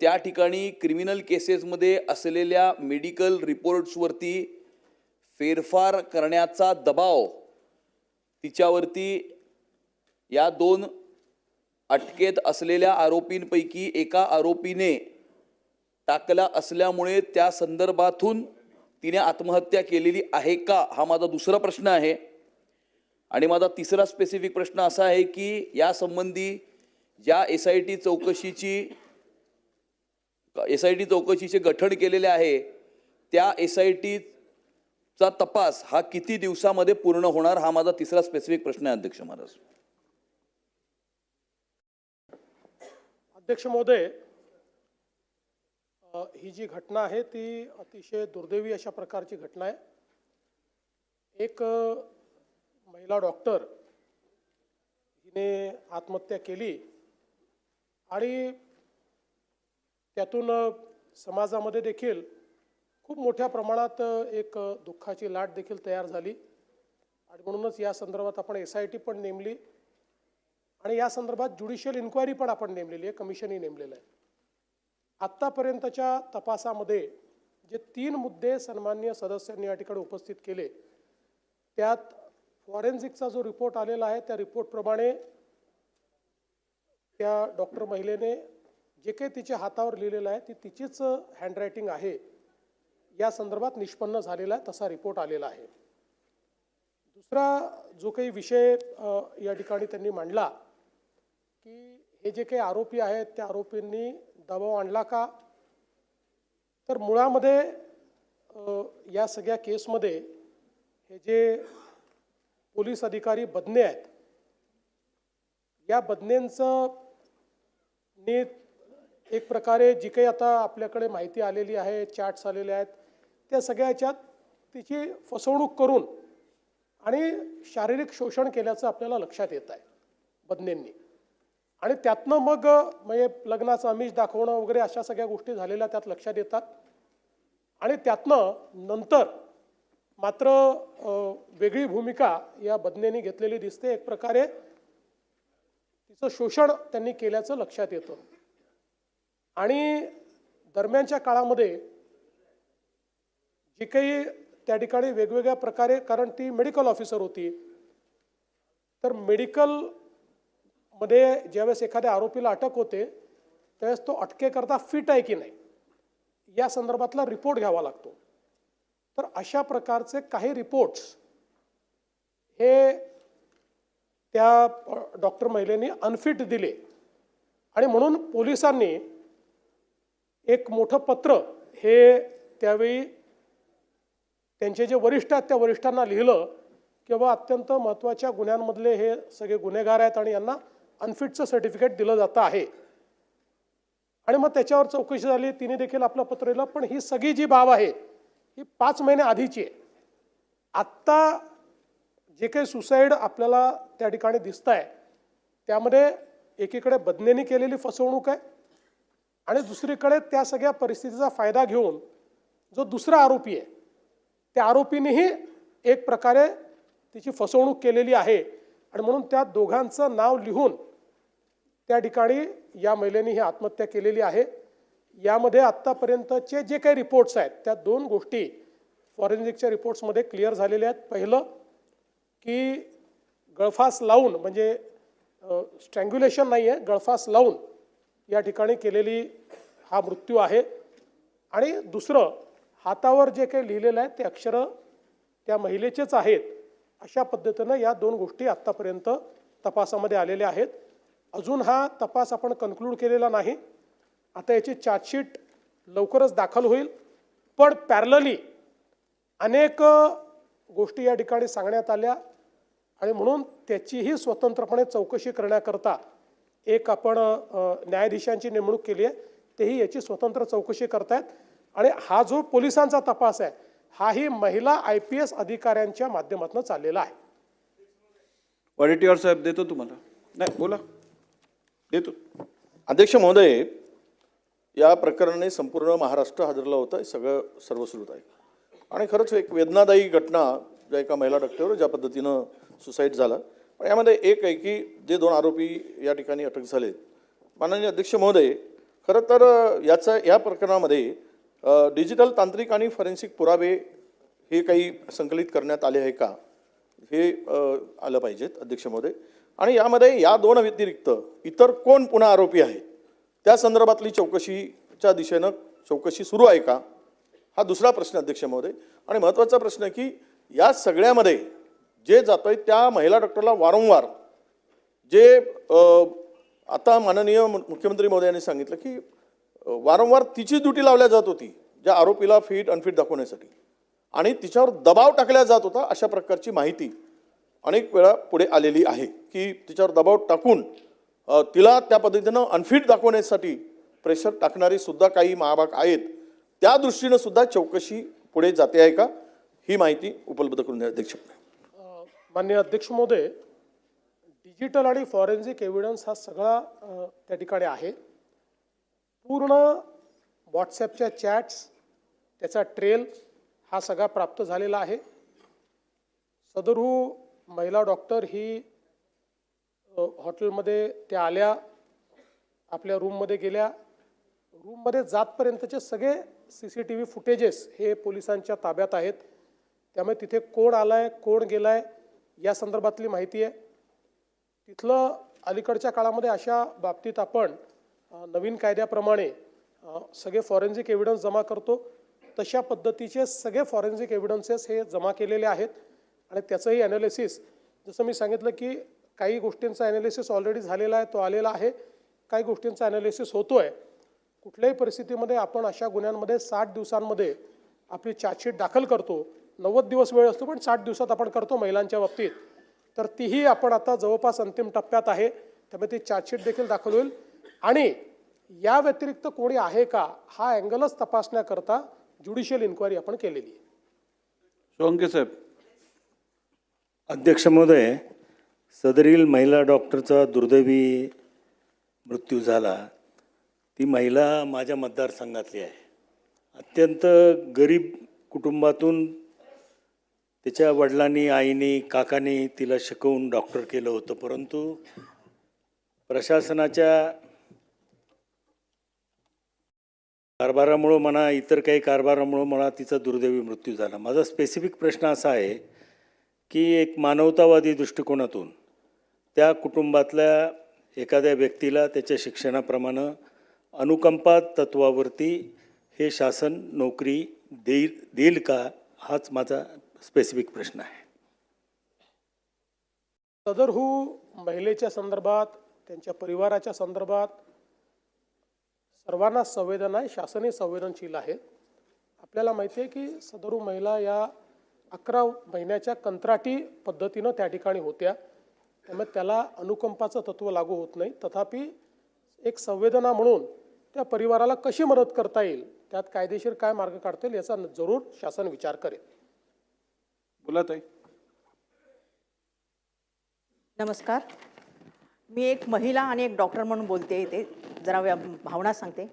त्या ठिकाणी क्रिमिनल केसेसमध्ये असलेल्या मेडिकल रिपोर्ट्सवरती फेरफार करण्याचा दबाव तिच्यावरती या दोन अटकेत असलेल्या आरोपींपैकी एका आरोपीने टाकला असल्यामुळे त्या संदर्भातून तिने आत्महत्या केलेली आहे का हा माझा दुसरा प्रश्न आहे. आणि माझा तिसरा स्पेसिफिक प्रश्न असा आहे की यासंबंधी ज्या एस आय टी चौकशीची एस आय टी चौकशीचे गठन केलेले आहे त्या एस आय टीचा तपास हा किती दिवसामध्ये पूर्ण होणार हा माझा तिसरा स्पेसिफिक प्रश्न आहे अध्यक्ष महाराज. अध्यक्ष महोदय ही जी घटना आहे ती अतिशय दुर्दैवी अशा प्रकारची घटना आहे. एक महिला डॉक्टर हिने आत्महत्या केली आणि त्यातून समाजामध्ये देखील खूप मोठ्या प्रमाणात एक दुःखाची लाट देखील तयार झाली. आणि म्हणूनच या संदर्भात आपण एस आय टी पण नेमली. आणि या संदर्भात ज्युडिशियल इन्क्वायरी पण आपण नेमलेली आहे. कमिशनही नेमलेलं आहे. आत्तापर्यंतच्या तपासामध्ये जे तीन मुद्दे सन्मान्य सदस्यांनी या ठिकाणी उपस्थित केले त्यात फॉरेन्सिकचा जो रिपोर्ट आलेला आहे त्या रिपोर्टप्रमाणे त्या डॉक्टर महिलेने जे काही तिच्या हातावर लिहिलेलं आहे ती तिचीच हँडरायटिंग आहे. या संदर्भात निष्पन्न झालेला आहे तसा रिपोर्ट आलेला आहे. दुसरा जो काही विषय या ठिकाणी त्यांनी मांडला की हे जे काही आरोपी आहेत त्या आरोपींनी दबाव आणला का? तर मुळामध्ये या सगळ्या केसमध्ये हे जे पोलीस अधिकारी बदने आहेत या बदनेंचं ने एक प्रकारे जी काही आता आपल्याकडे माहिती आलेली आहे चॅट्स आलेले आहेत त्या सगळ्या याच्यात तिची फसवणूक करून आणि शारीरिक शोषण केल्याचं आपल्याला लक्षात येत आहे बदनेंनी. आणि त्यातनं मग म्हणजे लग्नाचं आमिष दाखवणं वगैरे अशा सगळ्या गोष्टी झालेल्या त्यात लक्षात येतात. आणि त्यातनं नंतर मात्र वेगळी भूमिका या बदनेनी घेतलेली दिसते. एक प्रकारे तिचं शोषण त्यांनी केल्याचं लक्षात येतं. आणि दरम्यानच्या काळामध्ये जी काही त्या ठिकाणी वेगवेगळ्या प्रकारे कारण ती मेडिकल ऑफिसर होती तर मेडिकलमध्ये ज्यावेळेस एखाद्या आरोपीला अटक होते त्यावेळेस तो अटकेकरता फिट आहे की नाही या संदर्भातला रिपोर्ट घ्यावा लागतो. तर अशा प्रकारचे काही रिपोर्ट्स हे त्या डॉक्टर महिलेने अनफिट दिले. आणि म्हणून पोलिसांनी एक मोठं पत्र हे त्यावेळी त्यांचे जे वरिष्ठ आहेत त्या वरिष्ठांना लिहिलं की बाबा अत्यंत महत्त्वाच्या गुन्ह्यांमधले हे सगळे गुन्हेगार आहेत आणि यांना अनफिटचं सर्टिफिकेट दिलं जातं आहे. आणि मग त्याच्यावर चौकशी झाली तिने देखील आपलं पत्र लिहिलं पण ही सगळी जी बाब आहे ही पाच महिने आधीची आहे. आत्ता जे काही सुसाईड आपल्याला त्या ठिकाणी दिसत आहे त्यामध्ये एकीकडे बदनेनी केलेली फसवणूक आहे आणि दुसरीकडे त्या सगळ्या परिस्थितीचा फायदा घेऊन जो दुसरा आरोपी आहे त्या आरोपीनेही एक प्रकारे तिची फसवणूक केलेली आहे. आणि म्हणून त्या दोघांचं नाव लिहून त्या ठिकाणी या महिलेने ही आत्महत्या केलेली आहे. यामध्ये आत्तापर्यंतचे जे काही रिपोर्ट्स आहेत त्या दोन गोष्टी फॉरेन्सिकच्या रिपोर्ट्समध्ये क्लिअर झालेल्या आहेत. पहिलं की गळफास लावून म्हणजे स्ट्रँग्युलेशन नाही आहे गळफास लावून या ठिकाणी केलेली हा मृत्यू आहे. आणि दुसरं हातावर जे काही लिहिलेलं आहे ते अक्षरं त्या महिलेचेच आहेत. अशा पद्धतीनं या दोन गोष्टी आत्तापर्यंत तपासामध्ये आलेल्या आहेत. अजून हा तपास आपण कन्क्लूड केलेला नाही. आता याची चार्जशीट लवकरच दाखल होईल. पण पॅरलली अनेक गोष्टी या ठिकाणी सांगण्यात आल्या. आणि म्हणून त्याचीही स्वतंत्रपणे चौकशी करण्याकरता एक आपण न्यायाधीशांची नेमणूक केली आहे. तेही याची स्वतंत्र चौकशी करतायत. आणि हा जो पोलिसांचा तपास आहे हाही महिला आय पी एस अधिकाऱ्यांच्या माध्यमातून चाललेला आहे. वडेट्टीवार साहेब देतो तुम्हाला. नाही बोला. देतो. अध्यक्ष महोदय या प्रकरणाने संपूर्ण महाराष्ट्र हादरला होता हे सगळं सर्वश्रुत आहे. आणि खरंच एक वेदनादायी घटना ज्या एका महिला डॉक्टरवर ज्या पद्धतीनं सुसाईड झाला. पण यामध्ये एक आहे की जे दोन आरोपी या ठिकाणी अटक झाले माननीय अध्यक्ष महोदय खरं तर याचं या प्रकरणामध्ये डिजिटल तांत्रिक आणि फॉरेन्सिक पुरावे हे काही संकलित करण्यात आले आहे का? हे आलं पाहिजेत अध्यक्ष महोदय. आणि यामध्ये या दोन व्यतिरिक्त इतर कोण पुन्हा आरोपी आहेत त्या संदर्भातली चौकशीच्या दिशेनं चौकशी सुरू आहे का? हा दुसरा प्रश्न अध्यक्ष महोदय. आणि महत्त्वाचा प्रश्न की या सगळ्यामध्ये जे जातोय त्या महिला डॉक्टरला वारंवार जे आता माननीय मु- मुख्यमंत्री महोदयांनी सांगितलं की वारंवार तिची ड्युटी लावल्या जात होती ज्या आरोपीला फिट अनफिट दाखवण्यासाठी. आणि तिच्यावर दबाव टाकला जात होता अशा प्रकारची माहिती अनेक वेळा पुढे आलेली आहे की तिच्यावर दबाव टाकून तिला त्या पद्धतीनं अनफिट दाखवण्यासाठी प्रेशर टाकणारी सुद्धा काही महाभाग आहेत. त्या दृष्टीनं सुद्धा चौकशी पुढे जाते आहे का? ही माहिती उपलब्ध करून द्या अध्यक्ष माननीय अध्यक्ष महोदय डिजिटल आणि फॉरेन्सिक एव्हिडन्स हा सगळा त्या ठिकाणी आहे. पूर्ण व्हॉट्सॲपच्या चॅट्स त्याचा ट्रेल हा सगळा प्राप्त झालेला आहे. सदरू महिला डॉक्टर ही हॉटेलमध्ये त्या आल्या आपल्या रूममध्ये गेल्या. रूममध्ये जातपर्यंतचे सगळे C C T V footages हे पोलिसांच्या ताब्यात आहेत. त्यामुळे तिथे कोण आला आहे कोण गेला आहे या संदर्भातली माहिती आहे. तिथलं अलीकडच्या काळामध्ये अशा बाबतीत आपण नवीन कायद्याप्रमाणे सगळे फॉरेन्सिक एव्हिडन्स जमा करतो. तशा पद्धतीचे सगळे फॉरेन्सिक एव्हिडन्सेस हे जमा केलेले आहेत. आणि त्याचंही ॲनालिसिस जसं मी सांगितलं की काही गोष्टींचा ॲनालिसिस ऑलरेडी झालेला आहे तो आलेला आहे. काही गोष्टींचा ॲनालिसिस होतो आहे कुठल्याही परिस्थितीमध्ये आपण अशा गुन्ह्यांमध्ये साठ दिवसांमध्ये आपली चार्जशीट दाखल करतो. नव्वद दिवस वेळ असतो पण साठ दिवसात आपण करतो महिलांच्या बाबतीत. तर तीही आपण आता जवळपास अंतिम टप्प्यात आहे. त्यामुळे ती चार्जशीट देखील दाखल होईल. आणि या व्यतिरिक्त कोणी आहे का हा अँगलच तपासण्याकरता ज्युडिशियल इन्क्वायरी आपण केलेली आहे. साहेब. अध्यक्ष महोदय सदरील महिला डॉक्टरचा दुर्दैवी मृत्यू झाला. ती महिला माझ्या मतदारसंघातली आहे. अत्यंत गरीब कुटुंबातून तिच्या वडिलांनी आईने काकाने तिला शिकवून डॉक्टर केलं होतं. परंतु प्रशासनाच्या कारभारामुळं म्हणा इतर काही कारभारामुळं म्हणा तिचा दुर्दैवी मृत्यू झाला. माझा स्पेसिफिक प्रश्न असा आहे की एक मानवतावादी दृष्टिकोनातून त्या कुटुंबातल्या एखाद्या व्यक्तीला त्याच्या शिक्षणाप्रमाणे अनुकंपा तत्वावरती हे शासन नोकरी देईल देईल का हाच माझा स्पेसिफिक प्रश्न आहे. सदरहू महिलेच्या संदर्भात त्यांच्या परिवाराच्या संदर्भात सर्वांना संवेदना आहे शासनही संवेदनशील आहे. आपल्याला माहिती आहे की सदरू महिला या अकरा महिन्याच्या कंत्राटी पद्धतीनं त्या ठिकाणी होत्या. त्यामुळे त्याला अनुकंपाचं तत्व लागू होत नाही. तथापि एक संवेदना म्हणून त्या परिवाराला कशी मदत करता येईल त्यात कायदेशीर काय मार्ग काढता येईल याचा जरूर शासन विचार करेल. बोला ताई. नमस्कार. मी एक महिला आणि एक डॉक्टर म्हणून बोलते इथे. जरा भावना सांगते.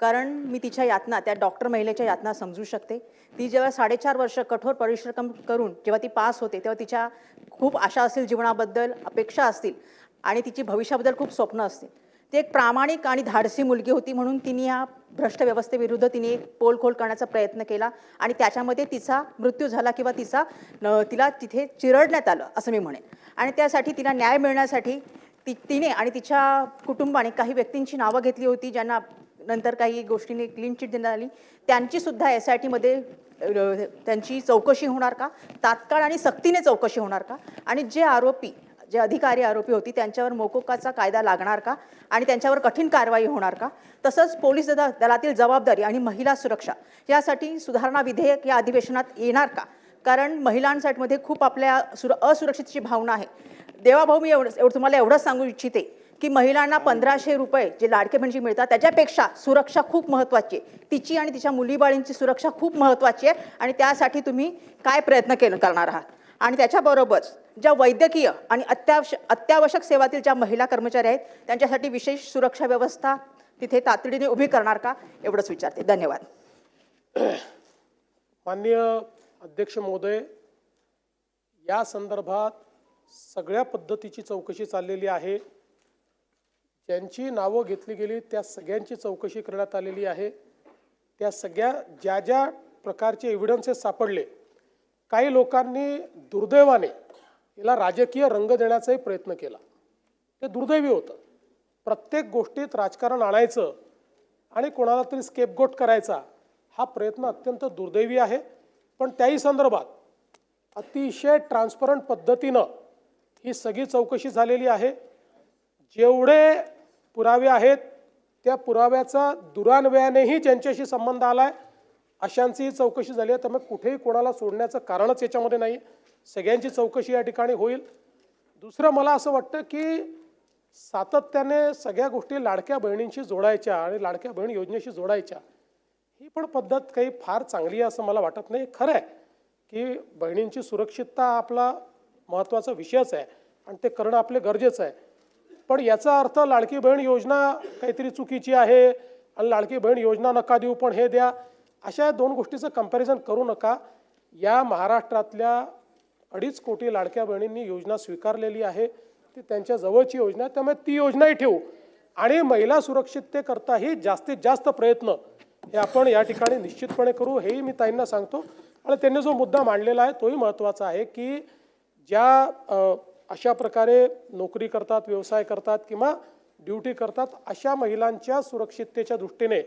कारण मी तिच्या यातना त्या डॉक्टर महिलेच्या यातना समजू शकते. ती जेव्हा साडेचार वर्ष कठोर परिश्रम करून जेव्हा ती पास होते तेव्हा तिच्या खूप आशा असतील जीवनाबद्दल अपेक्षा असतील आणि तिची भविष्याबद्दल खूप स्वप्न असतील. ती एक प्रामाणिक आणि धाडसी मुलगी होती म्हणून तिने या भ्रष्ट व्यवस्थेविरुद्ध तिने एक पोलखोल करण्याचा प्रयत्न केला आणि त्याच्यामध्ये तिचा मृत्यू झाला किंवा तिचा तिला तिथे चिरडण्यात आलं असं मी म्हणेन. आणि त्यासाठी तिला न्याय मिळण्यासाठी ती तिने आणि तिच्या कुटुंबाने काही व्यक्तींची नावं घेतली होती ज्यांना नंतर काही गोष्टीने क्लीन चिट देण्यात आली. त्यांची सुद्धा एस आय टीमध्ये त्यांची चौकशी होणार का? तात्काळ आणि सक्तीने चौकशी होणार का? आणि जे आरोपी जे अधिकारी आरोपी होती त्यांच्यावर मोकोकाचा कायदा लागणार का? आणि त्यांच्यावर कठीण कारवाई होणार का? तसंच पोलीस दला दलातील जबाबदारी आणि महिला सुरक्षा यासाठी सुधारणा विधेयक या अधिवेशनात येणार का? कारण महिलांसाठीमध्ये खूप आपल्या सुर असुरक्षितची भावना आहे. देवाभाऊ मी एवढं एवढं तुम्हाला एवढंच सांगू इच्छिते की महिलांना पंधराशे रुपये जे लाडके म्हणजे मिळतात त्याच्यापेक्षा सुरक्षा खूप महत्त्वाची आहे. तिची आणि तिच्या मुलीबाळींची सुरक्षा खूप महत्त्वाची आहे आणि त्यासाठी तुम्ही काय प्रयत्न केलं करणार आहात? आणि त्याच्याबरोबरच ज्या वैद्यकीय आणि अत्यावश अत्यावश्यक सेवातील ज्या महिला कर्मचारी आहेत त्यांच्यासाठी विशेष सुरक्षा व्यवस्था तिथे तातडीने उभी करणार का एवढंच विचारते. धन्यवाद. माननीय अध्यक्ष महोदय या संदर्भात सगळ्या पद्धतीची चौकशी चाललेली आहे. ज्यांची नावं घेतली गेली त्या सगळ्यांची चौकशी करण्यात आलेली आहे. त्या सगळ्या ज्या ज्या प्रकारचे एव्हिडन्सेस सापडले काही लोकांनी दुर्दैवाने याला राजकीय रंग देण्याचाही प्रयत्न केला. ते दुर्दैवी होतं. प्रत्येक गोष्टीत राजकारण आणायचं आणि कोणाला तरी स्केपगोट करायचा हा प्रयत्न अत्यंत दुर्दैवी आहे. पण त्याही संदर्भात अतिशय ट्रान्सपरंट पद्धतीनं ही सगळी चौकशी झालेली आहे. जेवढे पुरावे आहेत त्या पुराव्याचा दुरान्वयानेही ज्यांच्याशी संबंध आला आहे अशांची चौकशी झाली आहे त्यामुळे कुठेही कोणाला सोडण्याचं कारणच याच्यामध्ये नाही. सगळ्यांची चौकशी या ठिकाणी होईल. दुसरं मला असं वाटतं की सातत्याने सगळ्या गोष्टी लाडक्या बहिणींशी जोडायच्या आणि लाडक्या बहीण योजनेशी जोडायच्या ही पण पद्धत काही फार चांगली आहे असं मला वाटत नाही. खरं आहे की बहिणींची सुरक्षितता आपला महत्त्वाचा विषयच आहे आणि ते करणं आपले गरजेचं आहे. पण याचा अर्थ लाडकी बहीण योजना काहीतरी चुकीची आहे आणि लाडकी बहीण योजना नका देऊ पण हे द्या. अशा या दोन गोष्टीचं कंपॅरिझन करू नका. या महाराष्ट्रातल्या अडीच कोटी लाडक्या बहिणींनी योजना स्वीकारलेली आहे. ती त्यांच्या जवळची योजना आहे. त्यामुळे ती योजनाही ठेवू. आणि महिला सुरक्षिततेकरताही जास्तीत जास्त प्रयत्न हे आपण या ठिकाणी निश्चितपणे करू. हेही मी ताईंना सांगतो. आणि त्यांनी जो मुद्दा मांडलेला आहे तोही महत्त्वाचा आहे की ज्या अशा प्रकारे नोकरी करतात व्यवसाय करतात किंवा ड्युटी करतात अशा महिलांच्या सुरक्षिततेच्या दृष्टीने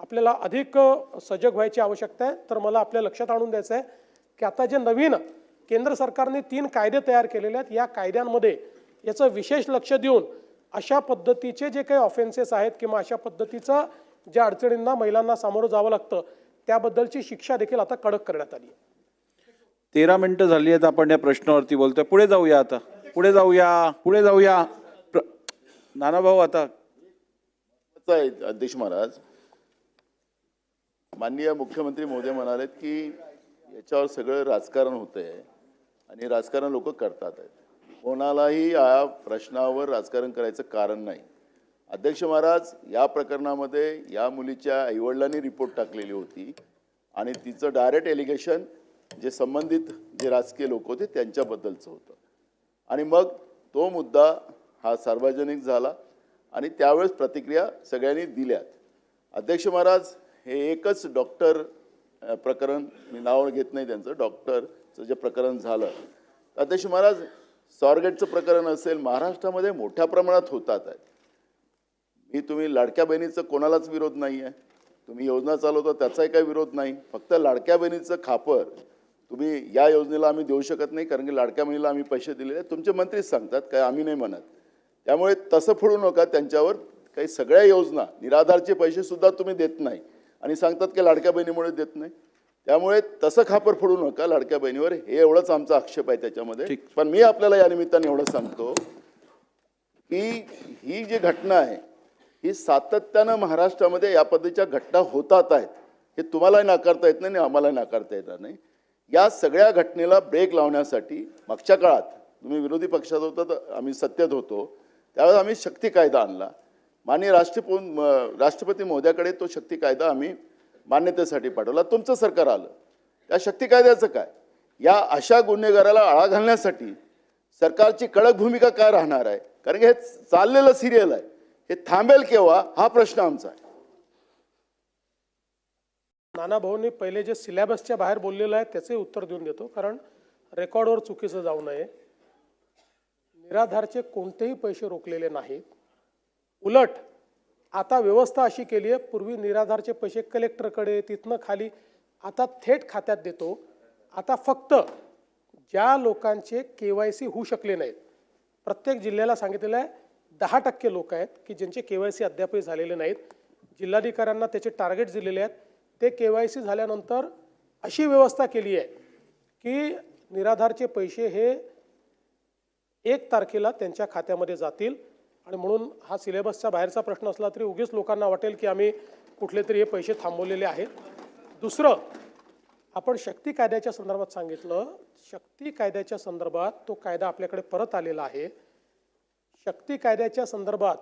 आपल्याला अधिक सजग व्हायची आवश्यकता आहे. तर मला आपल्या लक्षात आणून द्यायचं आहे की आता जे नवीन केंद्र सरकारने तीन कायदे तयार केलेले आहेत या कायद्यांमध्ये याचं विशेष लक्ष देऊन अशा पद्धतीचे जे काही ऑफेन्सेस आहेत किंवा अशा पद्धतीचं ज्या अडचणींना महिलांना सामोरं जावं लागतं त्याबद्दलची शिक्षा देखील आता कडक करण्यात आली आहे. तेरा मिनिटं झाली आहेत आपण या प्रश्नावरती बोलतोय. पुढे जाऊया आता. पुढे जाऊया. पुढे जाऊया. प्र- नानाभाऊ आता. महत्त्वाचं आहे अध्यक्ष महाराज माननीय मुख्यमंत्री महोदय म्हणालेत की याच्यावर सगळं राजकारण होतंय आणि राजकारण लोक करतात आहेत. कोणालाही या प्रश्नावर राजकारण करायचं कारण नाही. अध्यक्ष महाराज या प्रकरणामध्ये या मुलीच्या आईवडिलांनी रिपोर्ट टाकलेली होती आणि तिचं डायरेक्ट एलिगेशन जे संबंधित जे राजकीय लोक होते त्यांच्याबद्दलचं होतं. आणि मग तो मुद्दा हा सार्वजनिक झाला आणि त्यावेळेस प्रतिक्रिया सगळ्यांनी दिल्यात. अध्यक्ष महाराज हे एकच डॉक्टर प्रकरण मी नाव घेत नाही त्यांचं. डॉक्टरचं जे प्रकरण झालं. अध्यक्ष महाराज स्वारगेटचं प्रकरण असेल महाराष्ट्रामध्ये मोठ्या प्रमाणात होतात. आहेत मी तुम्ही लाडक्या बहिणीचं कोणालाच विरोध नाही आहे तुम्ही योजना चालवता त्याचाही काही विरोध नाही. फक्त लाडक्या बहिणीचं खापर तुम्ही या योजनेला आम्ही देऊ शकत नाही कारण की लाडक्या बहिणीला आम्ही पैसे दिलेले. आहेत तुमचे मंत्रीच सांगतात काय आम्ही नाही म्हणत. त्यामुळे तसं फोडू नका त्यांच्यावर काही सगळ्या योजना निराधारचे पैसेसुद्धा तुम्ही देत नाही. आणि सांगतात की लाडक्या बहिणीमुळे देत नाही. त्यामुळे तसं खापर फोडू नका लाडक्या बहिणीवर. हे एवढंच आमचा आक्षेप आहे त्याच्यामध्ये. पण मी आपल्याला या निमित्ताने एवढं सांगतो की ही जी घटना आहे ही सातत्यानं महाराष्ट्रामध्ये या पद्धतीच्या घटना होतात आहेत. हे तुम्हालाही नाकारता येत नाही आणि आम्हालाही नाकारता येणार नाही. या सगळ्या घटनेला ब्रेक लावण्यासाठी मागच्या काळात तुम्ही विरोधी पक्षात होता तर आम्ही सत्तेत होतो. त्यावेळेस आम्ही शक्ती कायदा आणला. माननीय राष्ट्रपो राष्ट्रपती महोदयाकडे तो शक्ती कायदा आम्ही मान्यतेसाठी पाठवला. तुमचं सरकार आलं. त्या शक्ती कायद्याचं काय? या अशा गुन्हेगाराला आळा घालण्यासाठी सरकारची कडक भूमिका काय राहणार आहे? कारण की हे चाललेलं सिरियल आहे. हे थांबेल केव्हा? हा प्रश्न आमचा आहे. नाना भाऊंनी पहिले जे सिलेबसच्या बाहेर बोललेलं आहे त्याचे उत्तर देऊन देतो. कारण रेकॉर्डवर चुकीचं जाऊ नये. निराधारचे कोणतेही पैसे रोखलेले नाहीत. उलट आता व्यवस्था अशी केली आहे पूर्वी निराधारचे पैसे कलेक्टरकडे तिथनं खाली आता थेट खात्यात देतो. आता फक्त ज्या लोकांचे के वाय सी होऊ शकले नाहीत प्रत्येक जिल्ह्याला सांगितलेलं आहे दहा टक्के लोक आहेत की ज्यांचे के वाय सी अद्यापही झालेले नाहीत. जिल्हाधिकाऱ्यांना त्याचे टार्गेट दिलेले आहेत. ते के वाय सी झाल्यानंतर अशी व्यवस्था केली आहे की निराधारचे पैसे हे एक तारखेला त्यांच्या खात्यामध्ये जातील. आणि म्हणून हा सिलेबसच्या बाहेरचा प्रश्न असला तरी उगीच लोकांना वाटेल की आम्ही कुठले तरी हे पैसे थांबवलेले आहेत. दुसरं आपण शक्ती कायद्याच्या संदर्भात सांगितलं. शक्ती कायद्याच्या संदर्भात तो कायदा आपल्याकडे परत आलेला आहे. शक्ती कायद्याच्या संदर्भात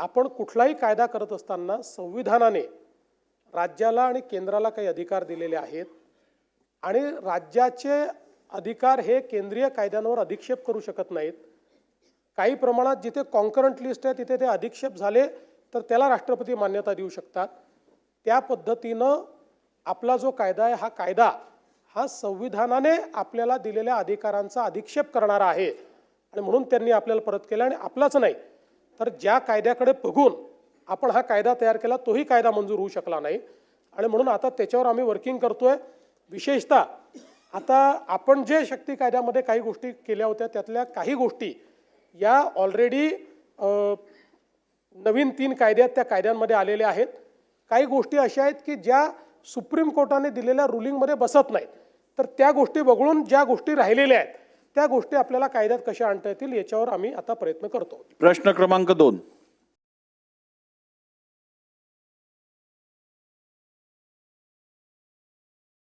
आपण कुठलाही कायदा करत असताना संविधानाने राज्याला आणि केंद्राला काही अधिकार दिलेले आहेत आणि राज्याचे अधिकार हे केंद्रीय कायद्यांवर अधिक्षेप करू शकत नाहीत. काही प्रमाणात जिथे कॉन्करंट लिस्ट आहे तिथे ते अधिक्षेप झाले तर त्याला राष्ट्रपती मान्यता देऊ शकतात. त्या पद्धतीनं आपला जो कायदा आहे हा कायदा हा संविधानाने आपल्याला दिलेल्या अधिकारांचा अधिक्षेप करणारा आहे. आणि म्हणून त्यांनी आपल्याला परत केला आणि आपलाच नाही. तर ज्या कायद्याकडे बघून आपण हा कायदा तयार केला तोही कायदा मंजूर होऊ शकला नाही. आणि म्हणून आता त्याच्यावर आम्ही वर्किंग करतोय. विशेषतः आता आपण जे शक्ती कायद्यामध्ये काही गोष्टी केल्या होत्या त्यातल्या काही गोष्टी या ऑलरेडी नवीन तीन कायद्यात त्या कायद्यांमध्ये आलेल्या आहेत. काही गोष्टी अशा आहेत की ज्या सुप्रीम कोर्टाने दिलेल्या रुलिंगमध्ये बसत नाहीत. तर त्या गोष्टी वगळून ज्या गोष्टी राहिलेल्या आहेत त्या गोष्टी आपल्याला कायद्यात कशा आणता येतील याच्यावर आम्ही आता प्रयत्न करतो. प्रश्न क्रमांक दोन.